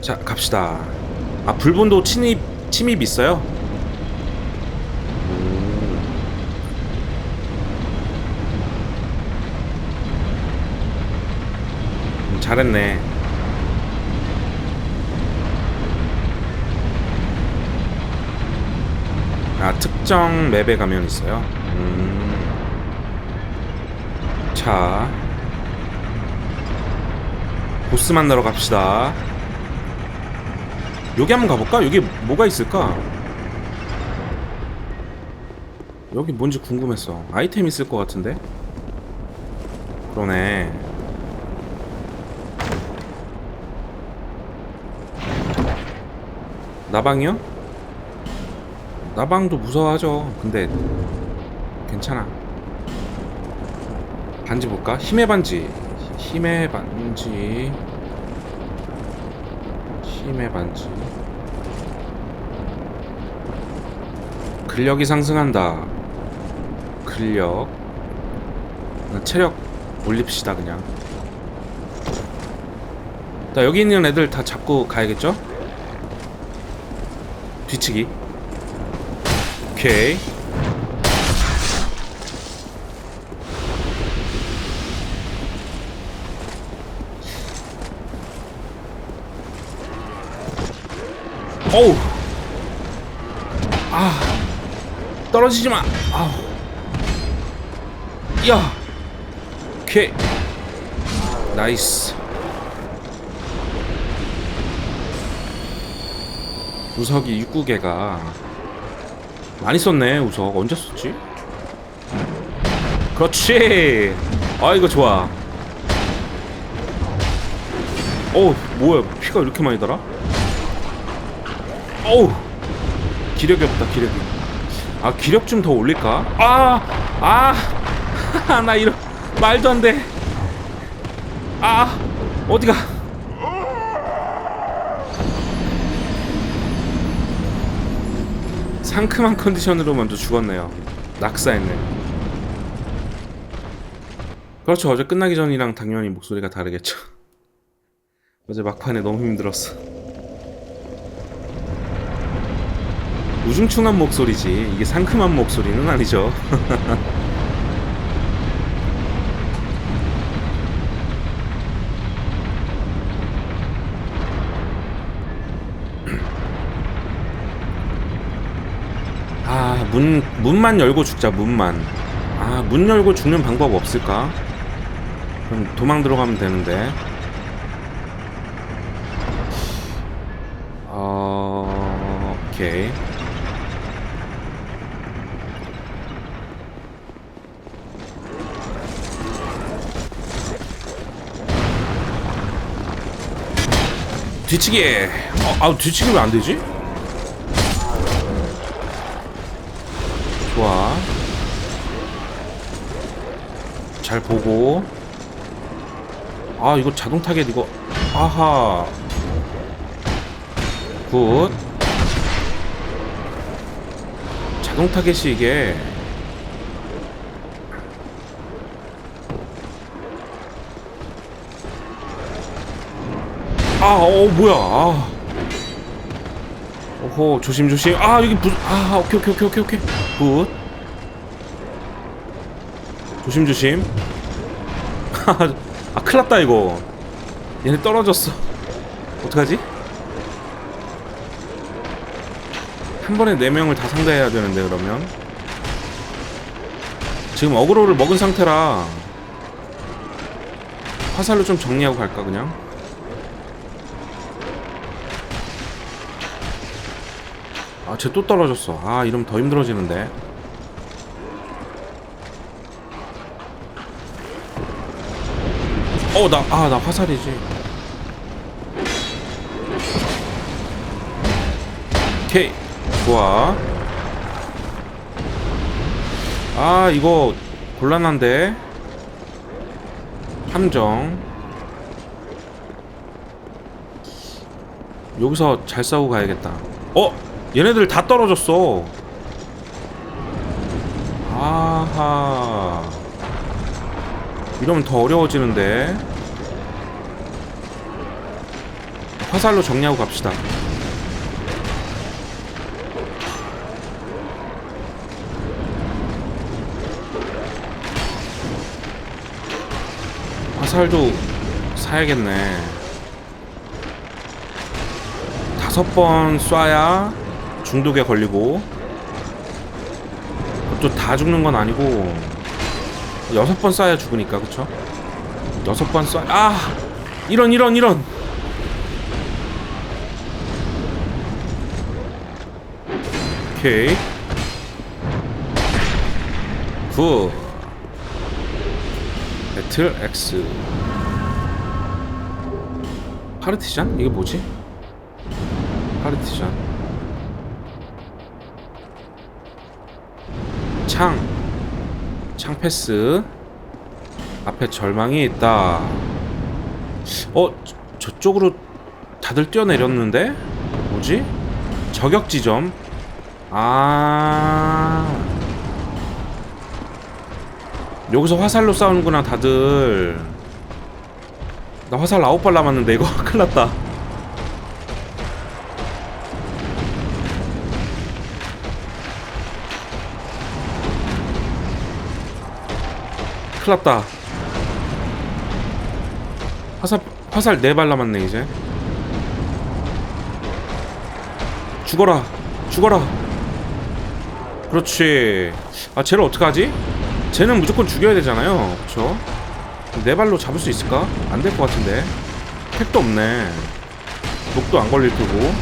자 갑시다. 아 불본도 침입 침입 있어요? 음, 잘했네. 아 특정 맵에 가면 있어요? 음. 자. 보스 만나러 갑시다 여기 한번 가볼까? 여기 뭐가 있을까? 여기 뭔지 궁금했어 아이템 있을 것 같은데? 그러네 나방이요? 나방도 무서워하죠 근데 괜찮아 반지 볼까? 힘의 반지 힘의 반지 힘의 반지. 근력이 상승한다. 근력. 체력 올립시다 그냥. 자 여기 있는 애들 다 잡고 가야겠죠? 뒤치기. 오케이 어우. 아 떨어지지 마. 아우. 야. 오케이 나이스. 우석이 6구개가 많이 썼네 우석. 언제 썼지? 그렇지. 아 이거 좋아. 어우 뭐야. 피가 이렇게 많이 달아? 어우. 기력이 없다 기력이. 아 기력 좀 더 올릴까? 아 아 나 이런 말도 안 돼. 아 어디가? 상큼한 컨디션으로 먼저 죽었네요. 낙사했네. 그렇죠. 어제 끝나기 전이랑 당연히 목소리가 다르겠죠. 어제 막판에 너무 힘들었어 우중충한 목소리지 이게 상큼한 목소리는 아니죠 아, 문, 문만 열고 죽자, 문만. 아, 문 열고 죽는 방법 없을까? 그럼 도망 들어가면 되는데. 어, 오케이. 뒤치기! 어, 아, 뒤치기 왜 안 되지? 좋아. 잘 보고. 아, 이거 자동 타겟 이거. 아하. 굿. 자동 타겟이 이게. 아, 어, 뭐야. 아. 오호, 조심조심. 아, 여기 부, 아, 오케이, 오케이, 오케이, 오케이, 오케이. 굿. 조심조심. 아, 큰일 났다, 이거. 얘네 떨어졌어. 어떡하지? 한 번에 네 명을 다 상대해야 되는데, 그러면. 지금 어그로를 먹은 상태라. 화살로 좀 정리하고 갈까, 그냥? 쟤 또 떨어졌어. 아, 이러면 더 힘들어지는데. 어, 나, 아, 나 화살이지. 오케이. 좋아. 아, 이거 곤란한데. 함정. 여기서 잘 싸우고 가야겠다. 어? 얘네들 다 떨어졌어. 아하. 이러면 더 어려워지는데. 화살로 정리하고 갑시다. 화살도 사야겠네. 다섯 번 쏴야 중독에 걸리고 또 다 죽는 건 아니고 여섯 번 쏴야 죽으니까 그쵸? 여섯 번 쏴. 아 이런 이런 이런. 오케이. 굿. 배틀 X. 파르티잔? 이게 뭐지? 파르티잔. 창. 창 패스. 앞에 절망이 있다. 어, 저- 저쪽으로 다들 뛰어내렸는데? 뭐지? 저격 지점. 아. 여기서 화살로 싸우는구나, 다들. 나 화살 아홉 발 남았는데 이거 큰일 났다. 큰일 났다. 화살 화살 네 발 남았네 이제. 죽어라, 죽어라. 그렇지. 아 쟤를 어떻게 하지? 쟤는 무조건 죽여야 되잖아요, 그렇죠? 네 발로 잡을 수 있을까? 안 될 것 같은데. 택도 없네. 녹도 안 걸릴 테고.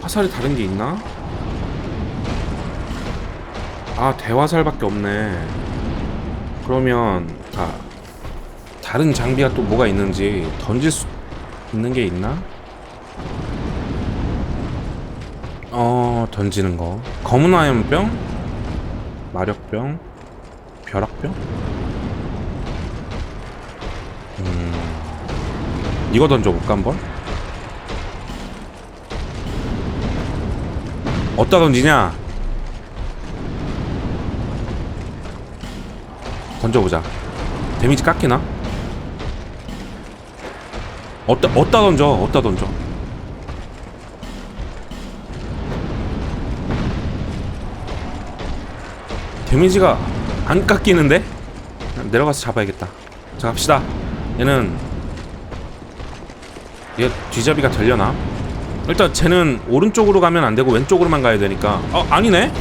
화살이 다른 게 있나? 아 대화살밖에 없네. 그러면 다 다른 장비가 또 뭐가 있는지 던질 수 있는 게 있나? 어 던지는 거. 검은 화염병? 마력병? 벼락병? 음 이거 던져볼까 한번? 어디다 던지냐 던져보자 데미지 깎이나? 어디다 어디다 던져 어디다 던져 데미지가 안 깎이는데? 내려가서 잡아야겠다 자 갑시다 얘는 얘 뒤잡이가 되려나? 일단 쟤는 오른쪽으로 가면 안 되고 왼쪽으로만 가야 되니까 어 아니네?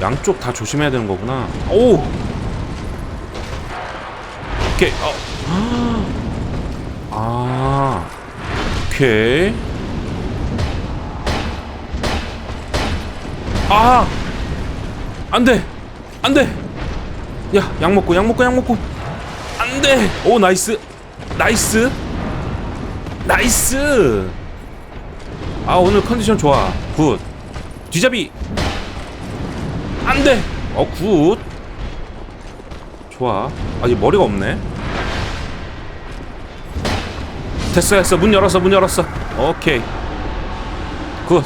양쪽 다 조심해야 되는 거구나 오! 오케이. 어. 아 오케이. 아 안 돼. 안 돼. 야 약 먹고 약 먹고 약 먹고. 안 돼. 오 나이스. 나이스. 나이스. 아 오늘 컨디션 좋아. 굿. 뒤잡이. 안 돼. 어 굿 좋아. 아직 머리가 없네. 됐어 됐어. 문 열었어 문 열었어. 오케이. 굿.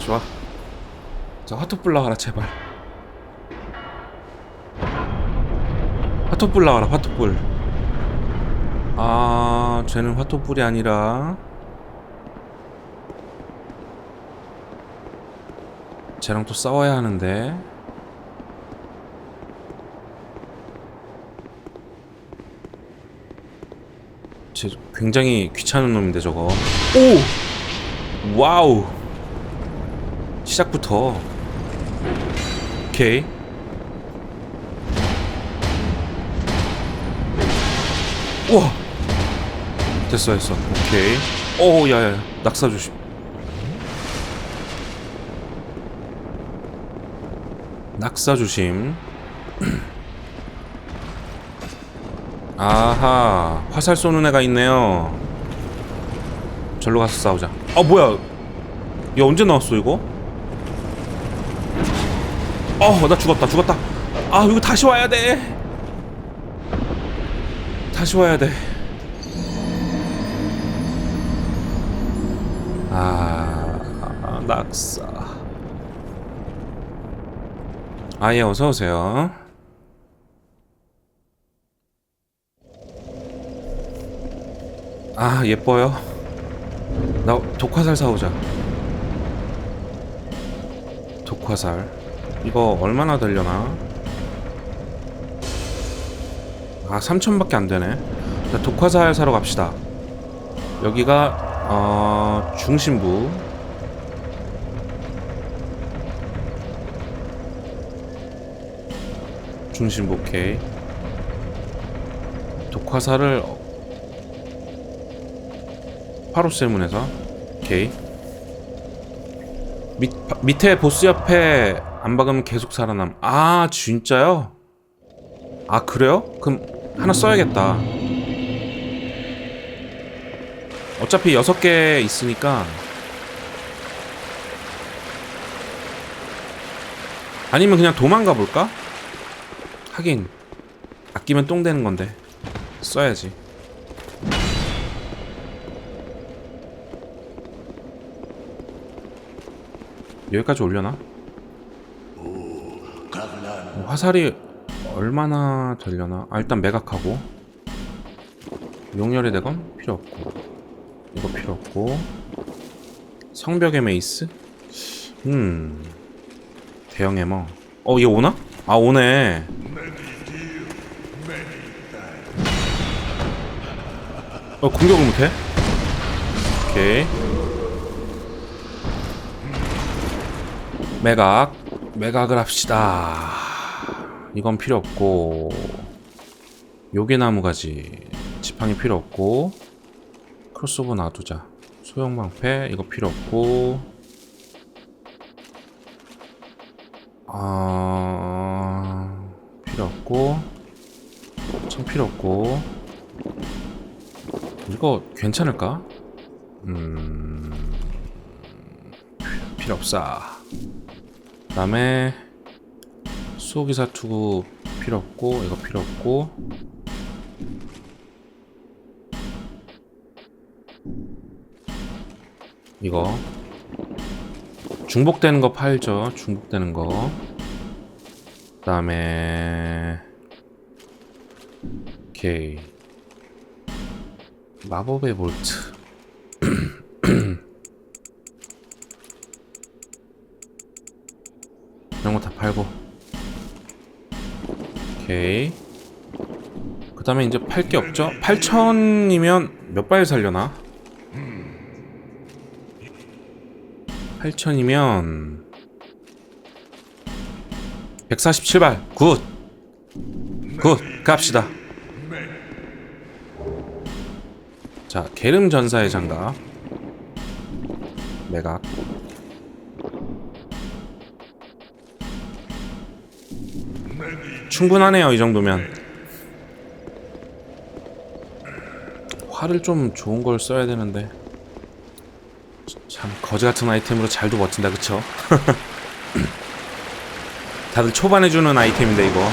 좋아. 자 화토불 나와라 제발. 화토불 나와라 화토불 아 쟤는 화토불이 아니라. 쟤랑 또 싸워야 하는데 쟤 굉장히 귀찮은 놈인데 저거. 오! 와우! 시작부터. 오케이. 우와! 됐어 됐어. 오케이. 오 야야. 낙사 조심. 낙사 조심 아하 화살 쏘는 애가 있네요 절로 가서 싸우자 아 뭐야 얘 언제 나왔어 이거 어나 죽었다 죽었다 아 이거 다시 와야 돼 다시 와야 돼. 아, 낙사. 아예 어서 오세요. 아 예뻐요. 나 독화살 사오자. 독화살. 이거 얼마나 되려나? 아 3천밖에 안 되네. 자, 독화살 사러 갑시다. 여기가 어 중심부. 중심부 오케이. 독화살을 파로셀문에서. 오케이. 밑, 바- 밑에 보스 옆에 안 박으면 계속 살아남. 아 진짜요? 아 그래요? 그럼 하나 써야겠다. 어차피 여섯 개 있으니까. 아니면 그냥 도망가 볼까? 하긴 아끼면 똥 되는 건데. 써야지 여기까지 올려나? 어, 화살이 얼마나 되려나? 아 일단 매각하고 용렬의 대검 필요 없고 이거 필요 없고 성벽의 메이스? 음 대형 해머 어 얘 오나? 아 오네 어 공격을 못해? 오케이 매각 매각을 합시다. 이건 필요 없고 요괴나무 가지 지팡이 필요 없고 크로스오버 놔두자. 소형방패 이거 필요 없고. 아 필요 없고. 참 필요 없고. 이거 괜찮을까? 음 필요 없어 그 다음에 수호기사 투구 필요 없고 이거 필요 없고. 이거. 중복되는 거 팔죠. 중복되는 거. 그 다음에 오케이. 마법의 볼트 이런 거 다 팔고. 오케이. 그 다음에 이제 팔 게 없죠? 8천이면 몇 발 살려나? 8천이면 147발. 굿! 굿! 갑시다. 자 게름 전사의 장갑. 매각 충분하네요 이 정도면. 활을 좀 좋은 걸 써야 되는데. 참 거지 같은 아이템으로 잘도 버틴다 그쵸? 다들 초반에 주는 아이템인데 이거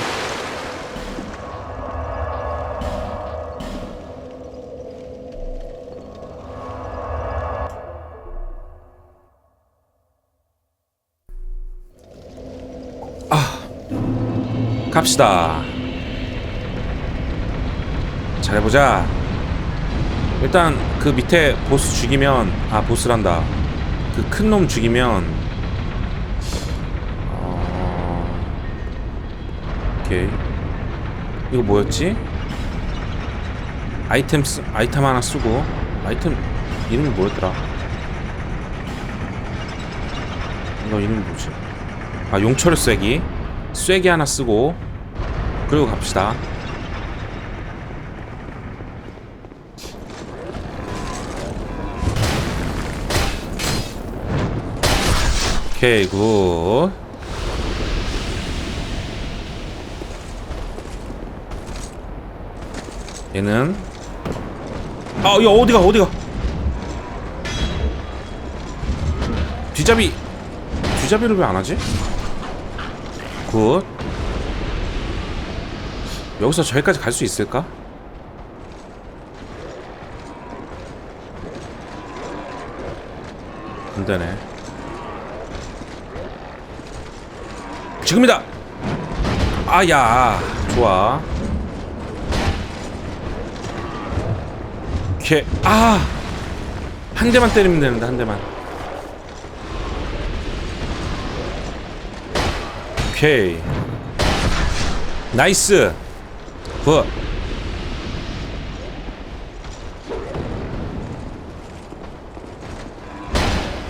갑시다. 잘해보자. 일단 그 밑에 보스 죽이면 아 보스란다. 그 큰 놈 죽이면 어... 오케이. 이거 뭐였지? 아이템 쓰, 아이템 하나 쓰고. 아이템 이름이 뭐였더라? 이거 이름이 뭐지? 아 용철 쐐기. 쐐기 하나 쓰고 그리고 갑시다. 오케이 굿. 얘는? 아, 야 어디가 어디가? 뒤잡이 뒤잡이를 왜 안 하지? 굿 여기서 저기까지 갈 수 있을까? 안 되네. 지금이다. 아야, 좋아. 오케이 아! 한 대만 때리면 되는데 한 대만 오케이 나이스 굿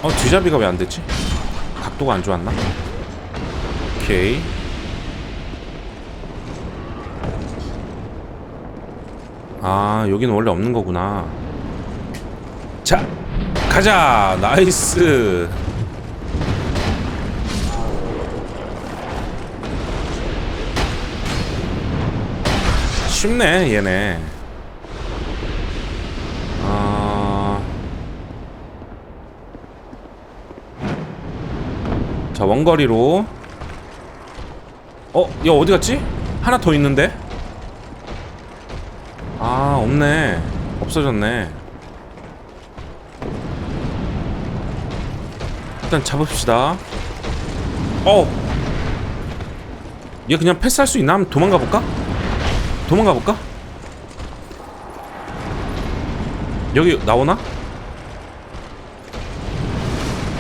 어, 뒤잡이가 왜 안 됐지? 각도가 안 좋았나? 오케이. 아, 여기는 원래 없는 거구나. 자, 가자! 나이스! 쉽네, 얘네. 아... 자 원거리로 어? 얘 어디 갔지? 하나 더 있는데? 아 없네 없어졌네 일단 잡읍시다 어! 얘 그냥 패스할 수 있나? 한번 도망가 볼까? 도망가 볼까? 여기 나오나?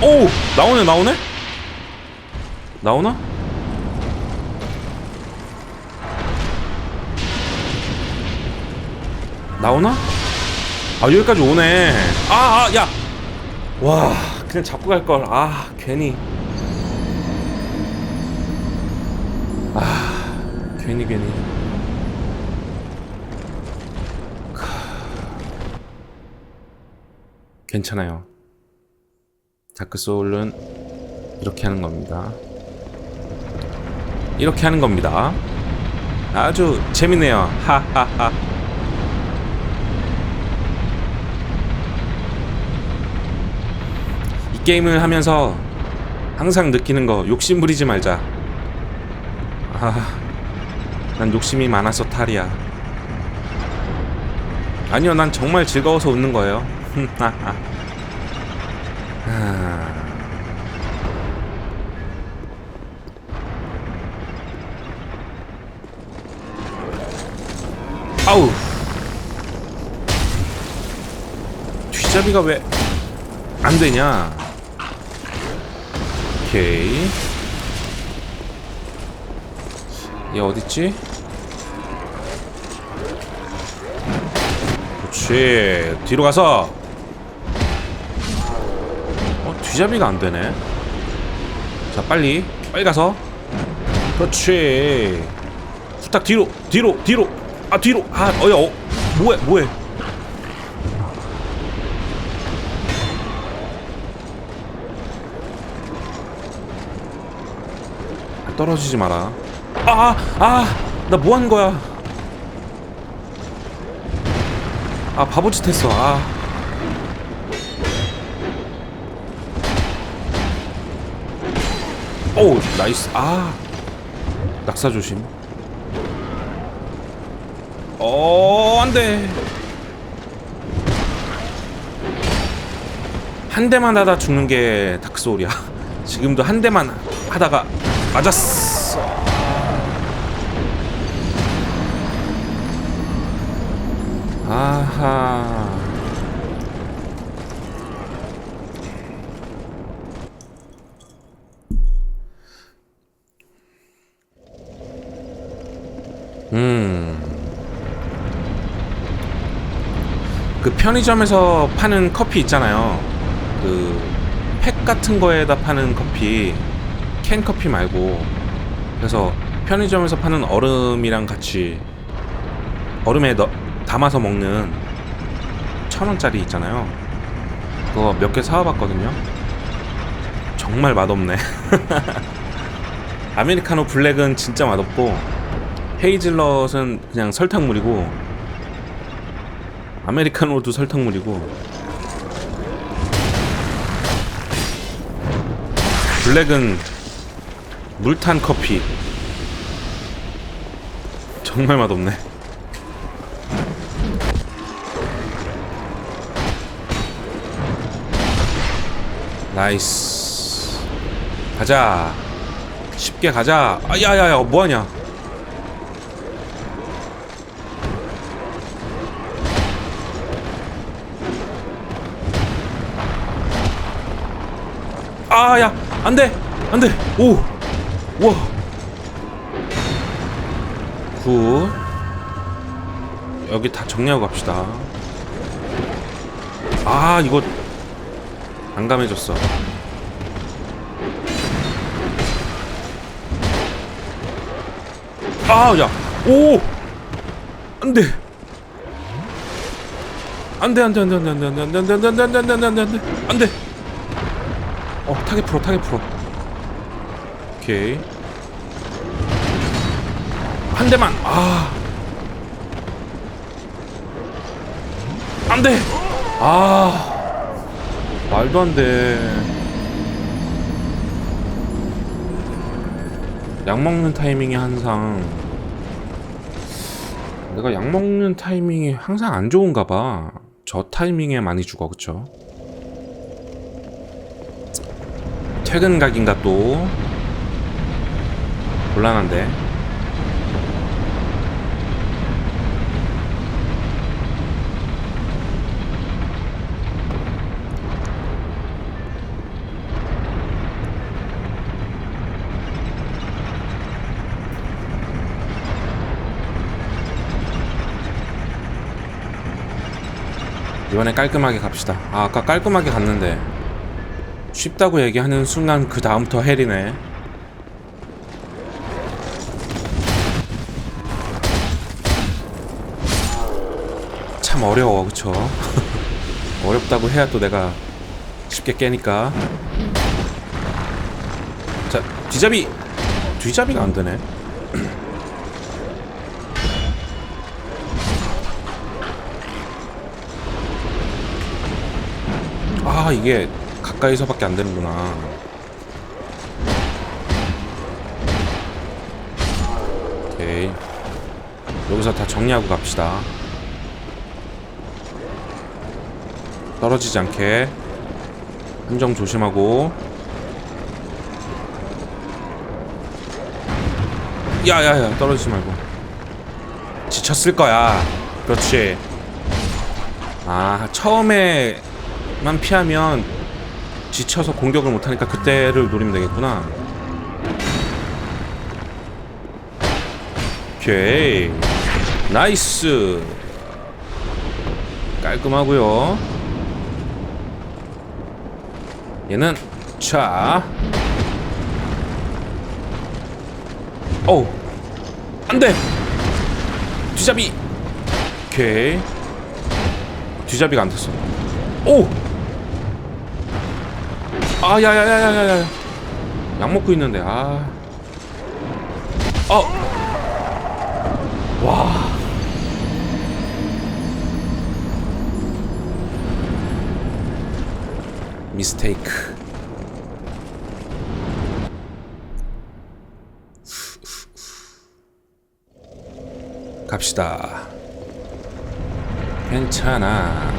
오! 나오네 나오네? 나오나? 나오나? 아 여기까지 오네 아아 야! 와 그냥 잡고 갈걸 아 괜히 아 괜히 괜히 괜찮아요 다크소울은 이렇게 하는 겁니다 이렇게 하는 겁니다. 아주 재밌네요. 하하하. 이 게임을 하면서 항상 느끼는 거 욕심 부리지 말자. 아, 난 욕심이 많아서 탈이야. 아니요, 난 정말 즐거워서 웃는 거예요. 아. 아우. 뒤잡이가 왜 안 되냐? 오케이. 얘 어딨지? 그렇지. 뒤로 가서 어 뒤잡이가 안 되네. 자 빨리 빨리 가서. 그렇지. 후딱 뒤로 뒤로 뒤로. 아 뒤로. 아 어야 어, 뭐해 뭐해? 아, 떨어지지 마라. 아 아 나 뭐 하는 거야? 아 바보짓 했어. 아 오우 나이스 아 낙사 조심 어, 안 돼. 한 대만 하다 죽는 게 닥소울이야. 지금도 한 대만 하다가 맞았어. 아하. 그 편의점에서 파는 커피 있잖아요. 그 팩 같은 거에다 파는 커피, 캔 커피 말고. 그래서 편의점에서 파는 얼음이랑 같이 얼음에 넣, 담아서 먹는 천 원짜리 있잖아요. 그거 몇 개 사와봤거든요. 정말 맛없네. 아메리카노 블랙은 진짜 맛없고 헤이즐넛은 그냥 설탕물이고 아메리카노도 설탕물이고 블랙은 물탄 커피. 정말 맛없네. 나이스. 가자. 쉽게 가자. 아 야야야 뭐하냐 아 야 안 돼 안 돼 오 우와 굿 여기 다 정리하고 갑시다 아 이거 안 감해졌어 아 야 오 안 돼 안 돼 안 돼 안 돼 안 돼 안 돼 안 돼 안 돼 안 돼 안 돼 안 돼 안 돼 안 돼 안돼 안돼 어 타겟 풀어 타겟 풀어. 오케이. 한 대만. 아. 안돼. 아. 말도 안돼. 약 먹는 타이밍이 항상. 내가 약 먹는 타이밍이 항상 안 좋은가 봐. 저 타이밍에 많이 죽어, 그쵸? 퇴근 각인가 또 곤란한데. 이번에 깔끔하게 갑시다. 아, 아까 깔끔하게 갔는데 쉽다고 얘기하는 순간 그 다음부터 헬이네. 참 어려워, 그쵸? 어렵다고 해야 또 내가 쉽게 깨니까. 자, 뒤잡이! 뒤잡이가 안 되네. 아 이게 가까이서밖에 안 되는구나. 오케이. 여기서 다 정리하고 갑시다. 떨어지지 않게 한정 조심하고. 야야야 떨어지지 말고. 지쳤을 거야. 그렇지. 아 처음에 만 피하면 지쳐서 공격을 못하니까 그때를 노리면 되겠구나. 오케이. 나이스. 깔끔하고요. 얘는 자. 어우. 안돼. 뒤잡이. 오케이. 뒤잡이가 안 됐어. 오 아, 야 야 야 야 야 야. 약 먹고 있는데, 아. 어. 와. 미스테이크. 갑시다. 괜찮아.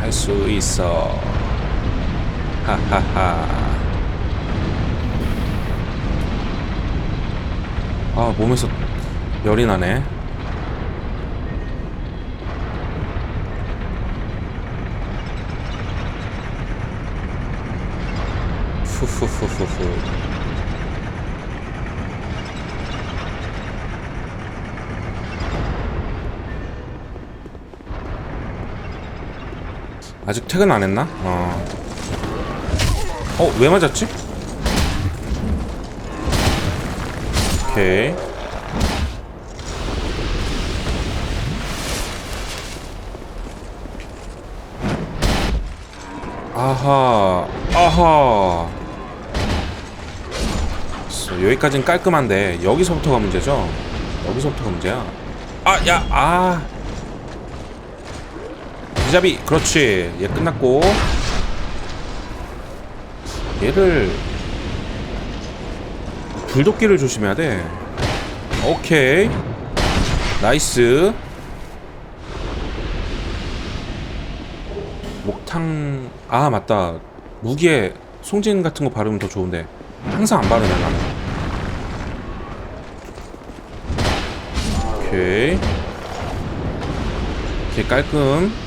할 수 있어. 하하하. 아 몸에서 열이 나네. 후후후후후. 아직 퇴근 안 했나? 어. 어, 왜 맞았지? 오케이. 아하, 아하. 여기까지는 깔끔한데 여기서부터가 문제죠? 여기서부터가 문제야. 아, 야, 아. 기잡이, 그렇지. 얘 끝났고. 얘를 불도끼를 조심해야 돼. 오케이. 나이스. 목탕 아 맞다. 무기에 송진 같은 거 바르면 더 좋은데 항상 안 바르네 나는. 오케이. 오케이 깔끔.